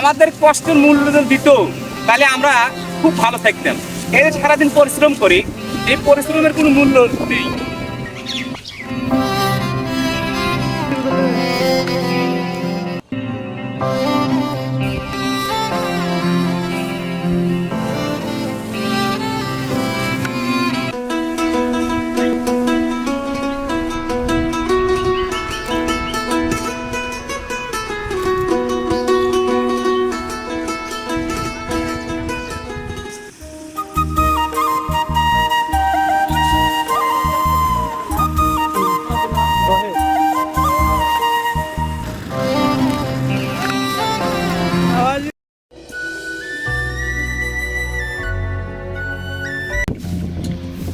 আমাদের কষ্ট মূল্য যদি দিত, তাহলে আমরা খুব ভালো থাকতাম। এই সারাদিন পরিশ্রম করি। এই পরিশ্রমের কোনো মূল্য নেই।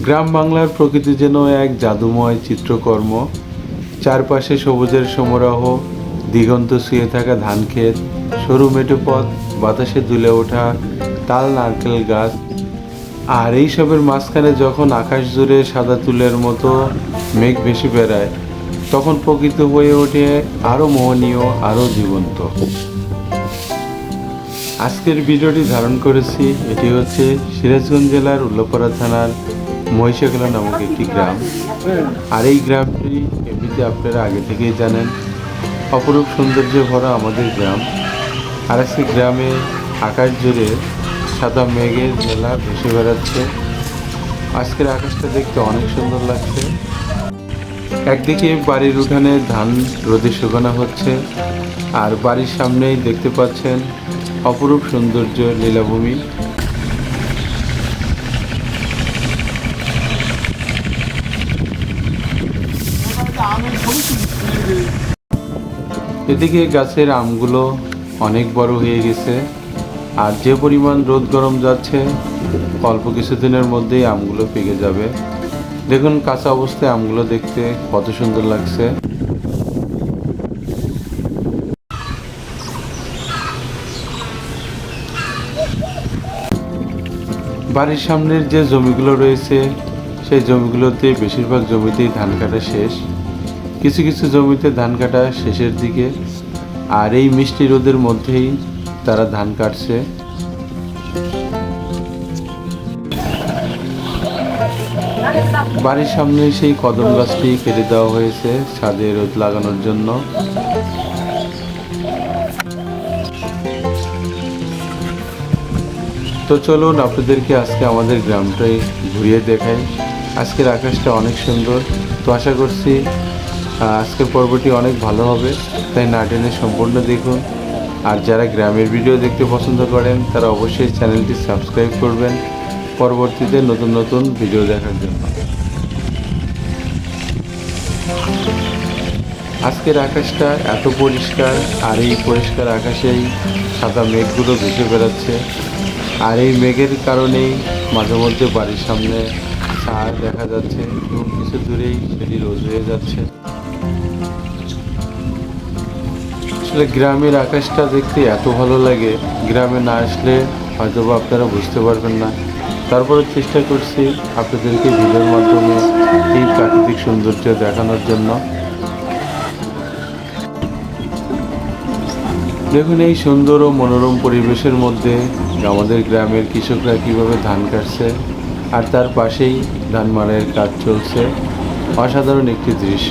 গ্রাম বাংলার প্রকৃতি যেন এক জাদুময় চিত্রকর্ম। চারপাশে সবুজের সমারোহ, দিগন্ত শুয়ে থাকা ধান ক্ষেত, সরু মেঠো পথ, বাতাসে দুলে ওঠা তাল নারকেল গাছ। আর এই সবের মাঝখানে যখন আকাশ জুড়ে সাদা তুলের মতো মেঘ ভেসে বেড়ায়, তখন প্রকৃত হয়ে ওঠে আরও মোহনীয় আরও জীবন্ত। আজকের ভিডিওটি ধারণ করেছি, এটি হচ্ছে সিরাজগঞ্জ জেলার উল্লাপাড়া থানার মহিষাখলা নামক একটি গ্রাম। আর এই গ্রামটি এমনিতে আপনারা আগে থেকেই জানেন। অপরূপ সৌন্দর্যে ভরা আমাদের গ্রাম। আর আজকে গ্রামে আকাশ জুড়ে সাদা মেঘের মেলা ভেসে বেড়াচ্ছে। আজকের আকাশটা দেখতে অনেক সুন্দর লাগছে। একদিকে বাড়ির উঠানে ধান রোদে শুকানো হচ্ছে। আর বাড়ির সামনেই দেখতে পাচ্ছেন অপরূপ সৌন্দর্য লীলাভূমি। এদিকে গাছের আমগুলো অনেক বড় হয়ে গেছে, আর যে পরিমাণ রোদ গরম যাচ্ছে, অল্প কিছুদিনের মধ্যেই আমগুলো পেকে যাবে। দেখুন কাঁচা অবস্থায় আমগুলো দেখতে কত সুন্দর লাগছে। বাড়ির সামনের যে জমিগুলো রয়েছে, সেই জমিগুলোতে বেশিরভাগ জমিতেই ধান কাটা শেষ। কিছু কিছু জমিতে ধান কাটা শেষের দিকে, আর এই মিষ্টি রোদের মধ্যেই তারা ধান কাটছে। বাড়ির সামনে সেই কদম গাছটি কেটে দেওয়া হয়েছে ছাদে রোদ লাগানোর জন্য। তো চলুন আপনাদেরকে আজকে আমাদের গ্রামটাই ঘুরিয়ে দেখাই। আজকের আকাশটা অনেক সুন্দর। তো আশা করছি আজকের পর্বটি অনেক ভালো হবে। তাই না টেনে সম্পূর্ণ দেখুন। আর যারা গ্রামের ভিডিও দেখতে পছন্দ করেন, তারা অবশ্যই চ্যানেলটি সাবস্ক্রাইব করবেন পরবর্তীতে নতুন নতুন ভিডিও দেখার জন্য। আজকের আকাশটা এত পরিষ্কার, আর এই পরিষ্কার আকাশেই সাদা মেঘগুলো ভেসে বেড়াচ্ছে। আর এই মেঘের কারণেই মাঝে মধ্যে বাড়ির সামনে ছায়া দেখা যাচ্ছে এবং কিছু দূরেই সেটি রোজ হয়ে যাচ্ছে। আসলে গ্রামের আকাশটা দেখতে এত ভালো লাগে। গ্রামে না আসলে হয়তো বা আপনারা বুঝতে পারবেন না। তারপরে চেষ্টা করছি আপনাদেরকে ভিডিওর মাধ্যমে এই প্রাকৃতিক সৌন্দর্য দেখানোর জন্য। দেখুন, এই সুন্দর ও মনোরম পরিবেশের মধ্যে আমাদের গ্রামের কৃষকরা কীভাবে ধান কাটছে আর তার পাশেই ধান মাড়াইয়ের কাজ চলছে। অসাধারণ একটি দৃশ্য।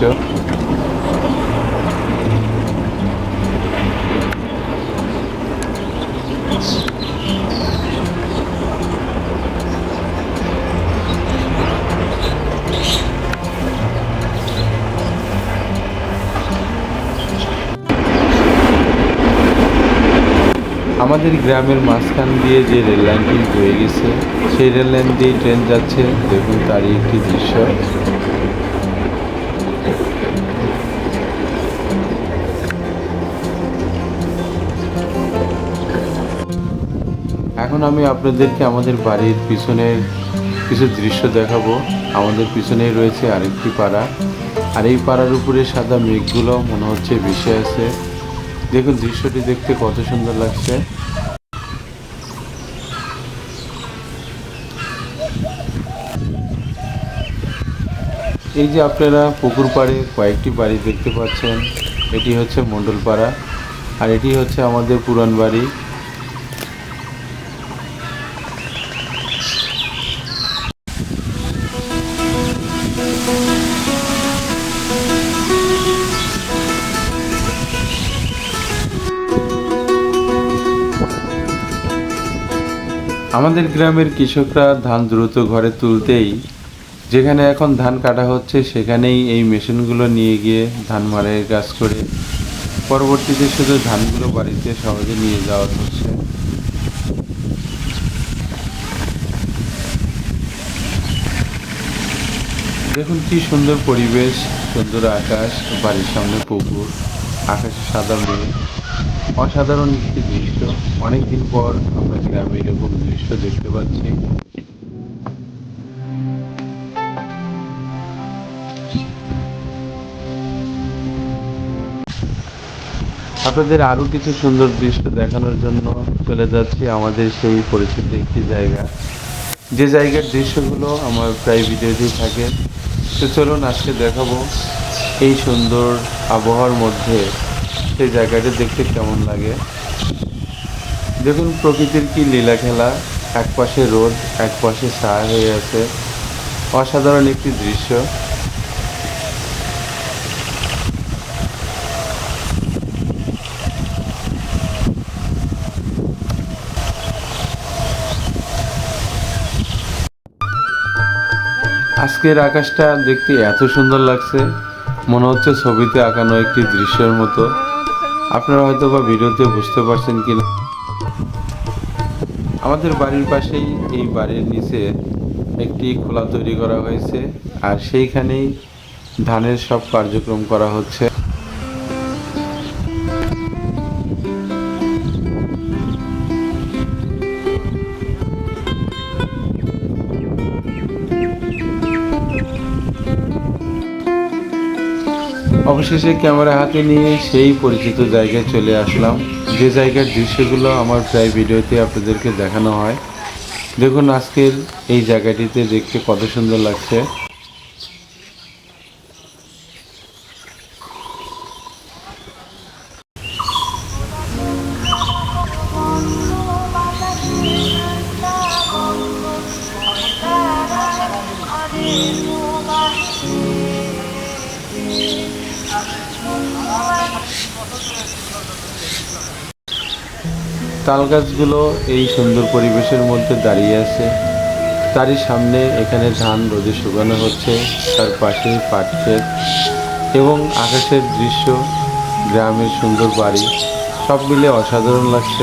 আমাদের গ্রামের মাঝখান দিয়ে যে রেল লাইনটি বয়ে গেছে, সেই রেল লাইন দিয়ে ট্রেন যাচ্ছে। দেখুন তারই একটি দৃশ্য। এখন আমি আপনাদেরকে আমাদের বাড়ির পিছনের কিছু দৃশ্য দেখাবো। আমাদের পিছনেই রয়েছে আরেকটি পাড়া। আর এই পাড়ার উপরে সাদা মেঘগুলো মনে হচ্ছে ভেসে আছে দেখুন, দৃশ্যটি দেখতে কত সুন্দর লাগছে। এই যে আপনারা পুকুর পাড়ে কয়েকটি বাড়ি দেখতে পাচ্ছেন, এটি হচ্ছে মণ্ডলপাড়া, আর এটি হচ্ছে আমাদের পুরান বাড়ি। আমাদের গ্রামের কৃষকরা ধান দ্রুত ঘরে তুলতেই যেখানে এখন ধান কাটা হচ্ছে সেখানেই এই মেশিনগুলো নিয়ে গিয়ে ধান মাড়াইয়ের কাজ করে পরবর্তীতে শুধু ধানগুলো বাড়িতে সহজে নিয়ে যাওয়া হচ্ছে। দেখুন কি সুন্দর পরিবেশ, সুন্দর আকাশ, বাড়ির সামনে পুকুর, আকাশে সাদা মেঘ, অসাধারণ একটি দৃশ্য। অনেকদিন পর আমরা গ্রামে এরকম দৃশ্য দেখতে পাচ্ছি। আপনাদের আরও কিছু সুন্দর দৃশ্য দেখানোর জন্য চলে যাচ্ছি আমাদের সেই পরিচিত একটি জায়গা। যে জায়গার দৃশ্যগুলো আমার প্রায় ভিডিওতেই থাকে। তো চলুন আজকে দেখাবো এই সুন্দর আবহাওয়ার মধ্যে সেই জায়গাটা দেখতে কেমন লাগে। দেখুন প্রকৃতির কি লীলা খেলা। এক পাশে রোদ এক পাশে ছায়া হয়ে আছে। অসাধারণ একটি দৃশ্য। আজকের আকাশটা দেখতে এত সুন্দর লাগছে। মনে হচ্ছে ছবিতে আঁকানো একটি দৃশ্যের মতো। আপনারা হয়তো বা ভিডিওতে বুঝতে পারছেন কি না আমাদের বাড়ির পাশেই এই বাড়ির নিচে একটি খোলা তৈরি করা হয়েছে, আর সেইখানেই ধানের সব কার্যক্রম করা হচ্ছে। অবশেষে ক্যামেরা হাতে নিয়ে সেই পরিচিত জায়গায় চলে আসলাম। যে জায়গার দৃশ্যগুলো আমার প্রায় ভিডিওতে আপনাদেরকে দেখানো হয়। দেখুন আজকের এই জায়গাটিতে দেখতে কত সুন্দর লাগছে। তাল গাছগুলো এই সুন্দর পরিবেশের মধ্যে দাঁড়িয়ে আছে। তারই সামনে এখানে ধান রোদে শুকানো হচ্ছে, তার পাশে পাট ক্ষেত এবং আকাশের দৃশ্য, গ্রামের সুন্দর বাড়ি, সব মিলে অসাধারণ লাগছে।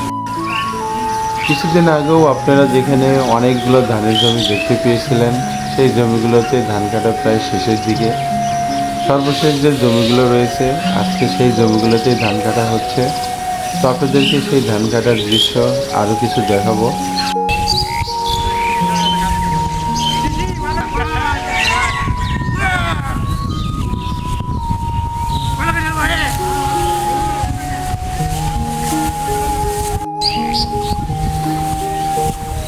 কিছুদিন আগেও আপনারা যেখানে অনেকগুলো ধানের জমি দেখতে পেয়েছিলেন, সেই জমিগুলোতে ধান কাটা প্রায় শেষের দিকে। সর্বশেষ যে জমিগুলো রয়েছে, আজকে সেই জমিগুলোতেই ধান কাটা হচ্ছে। তো আপনাদেরকে সেই ধান কাটার দৃশ্য আরও কিছু দেখাবো।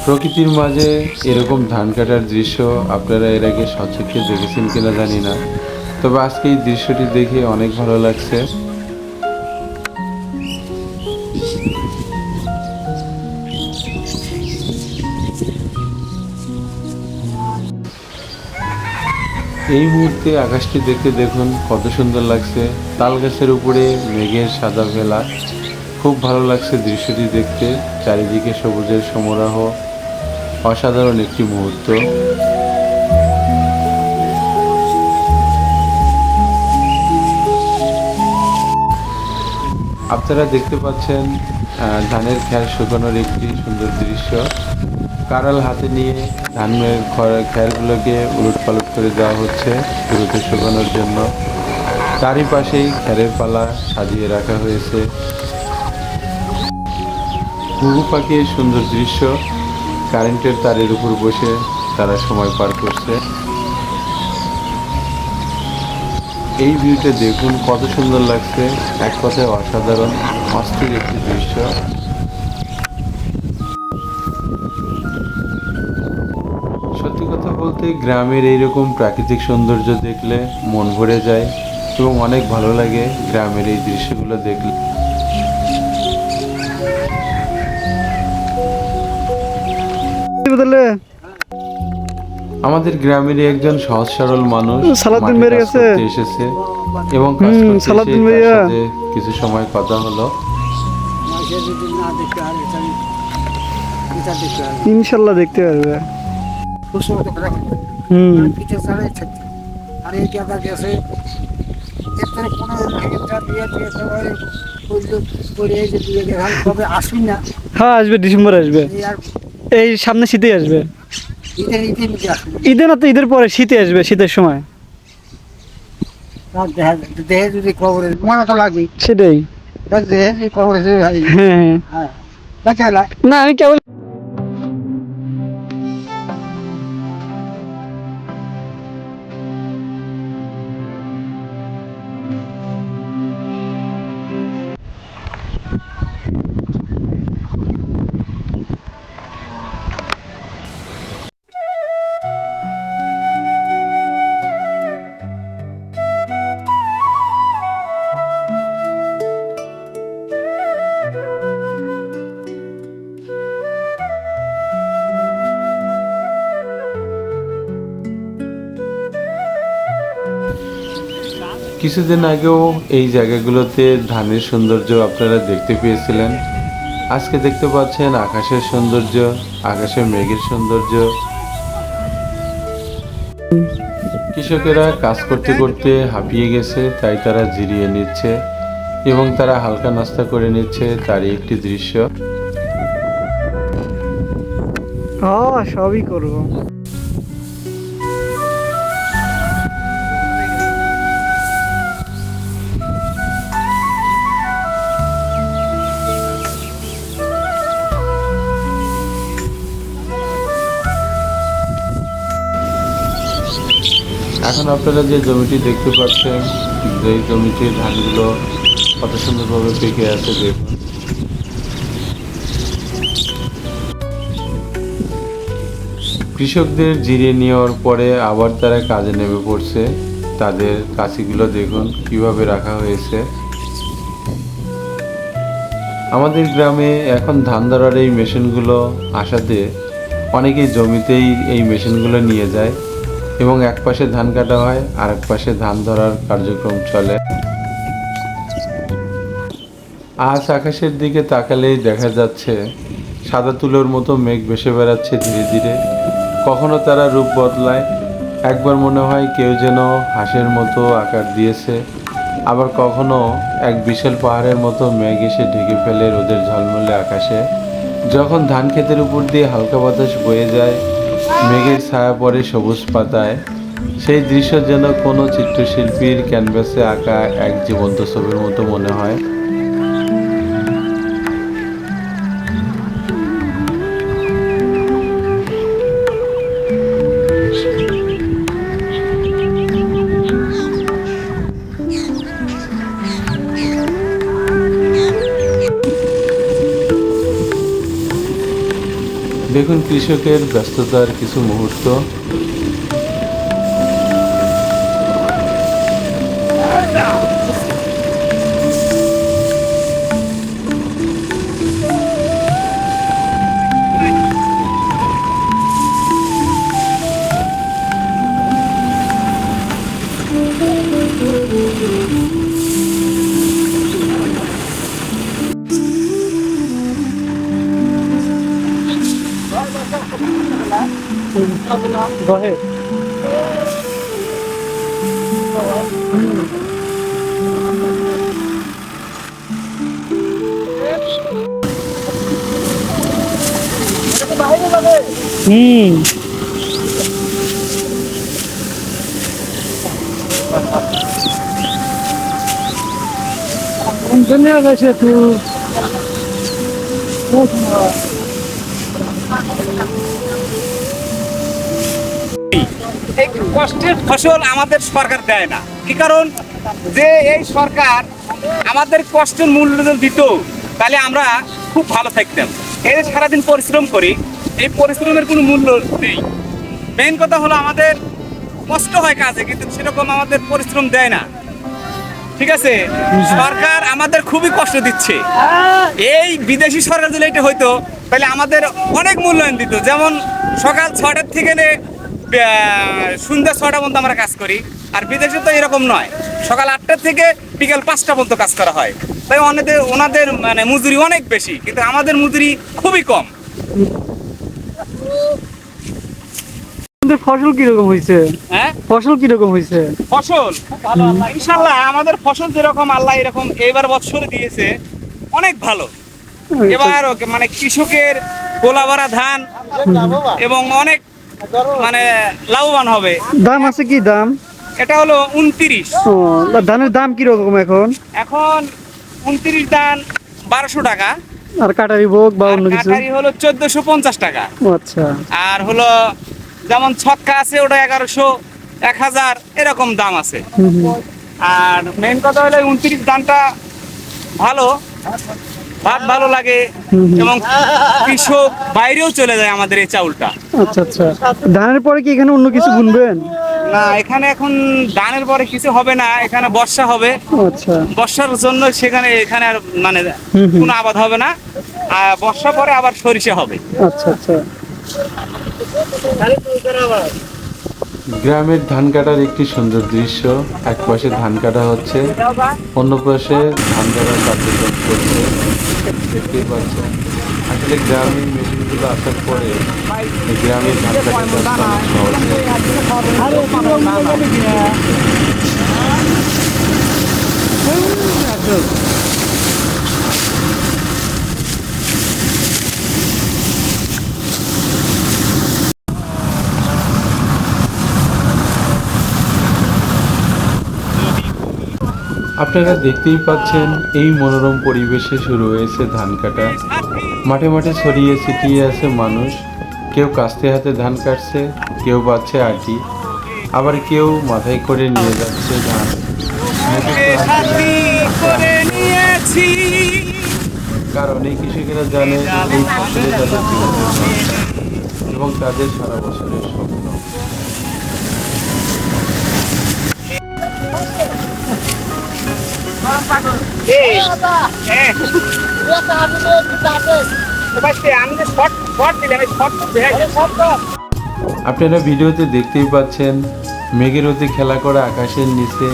প্রকৃতির মাঝে এরকম ধান কাটার দৃশ্য আপনারা এর আগে সচক্ষে দেখেছেন কিনা জানি না। তবে আজকে এই দৃশ্যটি দেখে অনেক ভালো লাগছে। এই মুহূর্তে আকাশটি দেখতে দেখুন কত সুন্দর লাগছে। তাল গাছের উপরে মেঘের সাদা ভেলা। খুব ভালো লাগছে দৃশ্যটি দেখতে। চারিদিকে সবুজের সমারোহ। অসাধারণ একটি মুহূর্ত। আপনারা দেখতে পাচ্ছেন ধানের খ্যার শুকানোর একটি সুন্দর দৃশ্য। কারাল হাতে নিয়ে ধানের খ্যারগুলোকে উলট পালট করে দেওয়া হচ্ছে রোদে শুকানোর জন্য। তারই পাশেই খ্যারের পালা সাজিয়ে রাখা হয়েছে। ঘুঘু পাখির সুন্দর দৃশ্য। কারেন্টের তারের উপর বসে তারা সময় পার করছে। এই ভিউটা দেখুন, কত সুন্দর লাগছে। এক কথায় অসাধারণ, অস্থির একটি দৃশ্য। সত্যি কথা বলতে, গ্রামের এইরকম প্রাকৃতিক সৌন্দর্য দেখলে মন ভরে যায় এবং অনেক ভালো লাগে গ্রামের এই দৃশ্যগুলো দেখলে। আমাদের গ্রামেরই একজন সহজ সরল মানুষ কাজ কাছে। করতে এসেছে এবং তার ভাইয়া। কিছু সময় কথা হলো। ইনশাল্লাহ দেখতে পারবে। হুম। আর এই জায়গা গেছে এরপরে কোনো ভেঙেটা দিয়ে দিয়ে সবাই হ্যাঁ আসবে ডিসেম্বর আসবে। এই সামনে শীতে আসবে। ঈদে না তো ঈদের পরে শীতে আসবে শীতের সময়? তার দেহে দেহে যদি খবরে মনে তো লাগবে সেটাই। দেহে হ্যাঁ হ্যাঁ। হ্যাঁ। না আমি কেবল কিছুদিন আগেও এই জায়গাগুলোতে ধানের সৌন্দর্য আপনারা দেখতে পেয়েছিলেন। আজকে দেখতে পাচ্ছেন আকাশের সৌন্দর্য, আকাশের মেঘের সৌন্দর্য। কৃষকেরা কাজ করতে করতে হাঁপিয়ে গেছে, তাই তারা জিরিয়ে নিচ্ছে এবং তারা হালকা নাস্তা করে নিচ্ছে, তারই একটি দৃশ্য। হ্যাঁ সবই করব। এখন আপনারা যে জমিটি দেখতে পাচ্ছেন যে জমিটির ধানগুলো কত সুন্দরভাবে পেকে আছে দেখুন। কৃষকদের জিরে নেওয়ার পরে আবার তারা কাজে নেমে পড়ছে। তাদের কাছিগুলো দেখুন কীভাবে রাখা হয়েছে। আমাদের গ্রামে এখন ধান ধরার এই মেশিনগুলো আসাতে অনেকেই জমিতেই এই মেশিনগুলো নিয়ে যায়। এবং এক পাশে ধান কাটা হয়, আর এক পাশে ধান ধরার কার্যক্রম চলে। আজ আকাশের দিকে তাকালেই দেখা যাচ্ছে, সাদা তুলোর মতো মেঘ ভেসে বেড়াচ্ছে ধীরে ধীরে। কখনো তারা রূপ বদলায়, একবার মনে হয় কেউ যেন হাঁসের মতো আকার দিয়েছে। আবার কখনো এক বিশাল পাহাড়ের মতো মেঘ এসে ঢেকে ফেলে রোদের ঝলমলে আকাশে। যখন ধান ক্ষেতের উপর দিয়ে হালকা বাতাস বয়ে যায় মেঘের ছায়া পড়ে সবুজ পাতায়। সেই দৃশ্য যেন কোনো চিত্রশিল্পীর ক্যানভাসে আঁকা এক জীবন্ত ছবির মতো মনে হয়। কৃষকের ব্যস্ততার কিছু মুহূর্ত। 너 해. 음. 운전해 아가씨야 그. 오, 정말. এই কষ্টের ফসল আমাদের সরকার দেয় না। কি কারণ? যে এই সরকার আমাদের কষ্টের মূল্য দিত, তাহলে আমরা খুব ভালো থাকতাম। এই সারাদিন পরিশ্রম করি, এই পরিশ্রমের কোনো মূল্য নেই। মেইন কথা হলো আমাদের কষ্ট হয় কাজে, কিন্তু সেরকম আমাদের পরিশ্রম দেয় না। ঠিক আছে? সরকার আমাদের খুবই কষ্ট দিচ্ছে। এই বিদেশি সরকার যদি এটা হইতো, তাহলে আমাদের অনেক মূল্যায়ন দিত। যেমন সকাল ছটার থেকে সন্ধ্যা ছটা পর্যন্ত আমরা কাজ করি। আর বিদেশে তো এরকম নয়। সকাল আটটা থেকে বিকাল পাঁচটা পর্যন্ত কাজ করা হয়। তাই ওনাদের ওনাদের মানে মজুরি অনেক বেশি কিন্তু আমাদের মজুরি খুবই কম। ফসল কীরকম হয়েছে? হ্যাঁ? ফসল কীরকম হয়েছে? ফসল? খুব ভালো আল্লাহ। ইনশাল্লাহ আমাদের ফসল যেরকম আল্লাহ এরকম এইবার বছরে দিয়েছে অনেক ভালো। এবার মানে কৃষকের গোলাবারা ধান এবং অনেক মানে লাভবান হবে। দাম আছে কি দাম? এটা হলো উনত্রিশ। ধানের দাম কীরকম এখন? এখন উনত্রিশ ধান বারোশো টাকা। আর কাটারি ভোগ বা অন্য কিছু? কাটারি হলো চোদ্দশো পঞ্চাশ টাকা। আচ্ছা। আর হলো যেমন ছক্কা আছে ওটা এগারোশো এক হাজার এরকম দাম আছে। আর মেন কথা হলো উনত্রিশ দানটা ভালো। ভাত ভালো লাগে। এবং কৃষক বাইরেও চলে যায় আমাদের এই চাউলটা। আচ্ছা আচ্ছা। ধানের পরে কি এখানে অন্য কিছু বুনবেন? না এখানে এখন ধানের পরে কিছু হবে না এখানে বর্ষা হবে। আচ্ছা। বর্ষার জন্য সেখানে এখানে আর মানে। কোনো আবাদ হবে না। আর বর্ষা পরে আবার সরিষা হবে। আচ্ছা আচ্ছা। গ্রামের ধান কাটার একটি সুন্দর দৃশ্য। এক পাশে ধান কাটা হচ্ছে অন্য পাশে ধান কাটার কার্যক্রম করছে। দেখতেই পাচ্ছ আসলে গ্রামীণ মেশিনগুলো আসার পরে গ্রামীণ ধান অনেক সহজ আপনারা দেখতেই পাচ্ছেন এই মনোরম পরিবেশে শুরু হয়েছে ধান কাটা। মাঠে মাঠে ছড়িয়ে ছিটিয়ে আছে মানুষ। কেউ কাস্তে হাতে ধান কাটছে কেউ পাচ্ছে আটি। আবার কেউ মাথায় করে নিয়ে যাচ্ছে ধান। কারণ এই কৃষকেরা জানে এই ফসলে তাদের এবং তাদের সারা বছরের স্বপ্ন আপনারা ভিডিওতে দেখতেই পাচ্ছেন মেঘের অতি খেলা করা আকাশের নিচে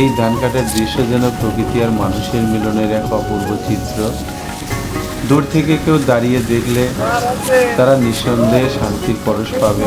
এই ধান কাটার দৃশ্য যেন প্রকৃতি আর মানুষের মিলনের এক অপূর্ব চিত্র। দূর থেকে কেউ দাঁড়িয়ে দেখলে তারা নিঃসন্দেহে শান্তির পরশ পাবে।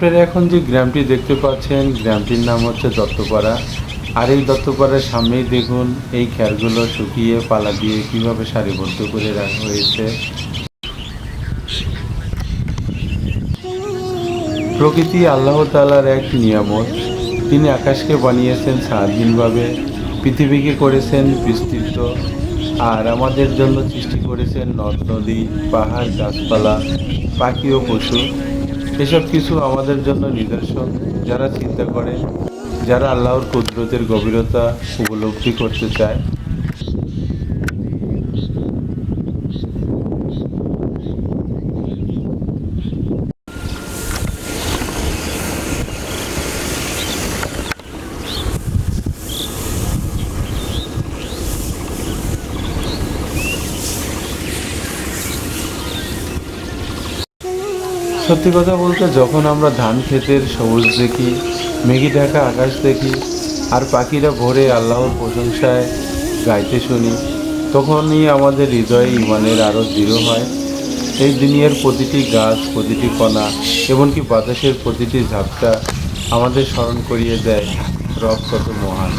আপনারা এখন যে গ্রামটি দেখতে পাচ্ছেন, গ্রামটির নাম হচ্ছে দত্তপাড়া। আর এই দত্তপাড়ার সামনেই দেখুন, এই খ্যারগুলো শুকিয়ে পালা দিয়ে কীভাবে সারিবদ্ধ করে রাখা হয়েছে। প্রকৃতি আল্লাহ তালার এক নিয়ামত। তিনি আকাশকে বানিয়েছেন স্বাধীনভাবে, পৃথিবীকে করেছেন বিস্তৃত, আর আমাদের জন্য সৃষ্টি করেছেন নদ, নদী, পাহাড়, গাছপালা, পাখি ও পশু। এসব কিছু আমাদের জন্য নিদর্শন। যারা চিন্তা করে, যারা আল্লাহর কুদরতের গভীরতা উপলব্ধি করতে চায় সত্যি কথা বলতে, যখন আমরা ধান ক্ষেতের সবুজ দেখি, মেঘি ঢাকা আকাশ দেখি, আর পাখিরা ভোরে আল্লাহর প্রশংসায় গাইতে শুনি, তখনই আমাদের হৃদয়ে ইমানের আরও দৃঢ় হয়। এই দুনিয়ার প্রতিটি গাছ, প্রতিটি কণা, এমনকি বাতাসের প্রতিটি ঝাপটা আমাদের স্মরণ করিয়ে দেয় রব কত মহান।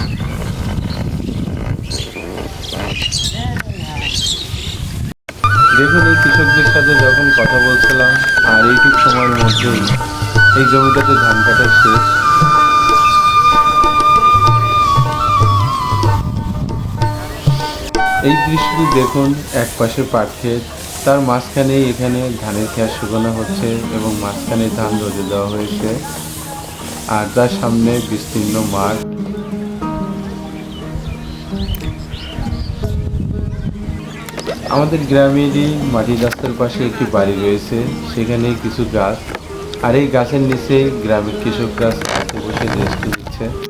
দেখুন এই কৃষকদের সাথে যখন কথা বলছিলাম, আর এইটুক সময়ের মধ্যেই এই জমিটাতে ধান কাটা শেষ। এই দৃশ্যটি দেখুন, এক পাশে পাট তার মাঝখানেই এখানে ধানের খেয়া শুকানো হচ্ছে এবং মাঝখানে ধান রোদে দেওয়া হয়েছে। আর তার সামনে বিস্তীর্ণ মাঠ। আমাদের গ্রামেরই মাটির রাস্তার পাশে একটি বাড়ি রয়েছে সেখানে কিছু গাছ। আর এই গাছের নিচে গ্রামের কৃষকরা বসে রেস্ট নিচ্ছে।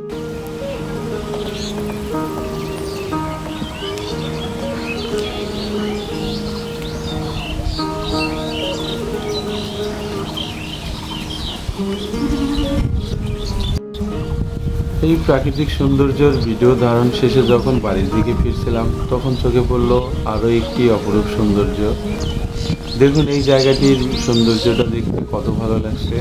এই প্রাকৃতিক সৌন্দর্যের ভিডিও ধারণ শেষে যখন বাড়ির দিকে ফিরছিলাম, তখন চোখে পড়ল আরও একটি অপরূপ সৌন্দর্য। দেখুন, এই জায়গাটির সৌন্দর্যটা দেখতে কত ভালো লাগছে।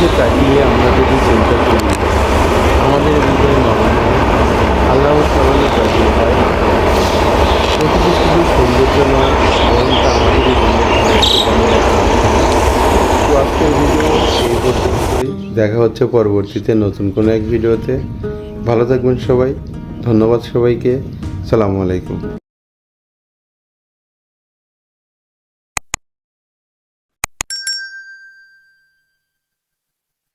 দিকে তাকিয়ে আমরা যদি চিন্তা করি, আমাদের হৃদয় নরম আল্লাহ সরলে জাতীয় হয়, প্রকৃতি শুধু সৌন্দর্য নয়, বরং তা আমাদের দেখা হচ্ছে পরবর্তীতে নতুন কোনো এক ভিডিওতে। ভালো থাকবেন সবাই। ধন্যবাদ সবাইকে। সালামু আলাইকুম।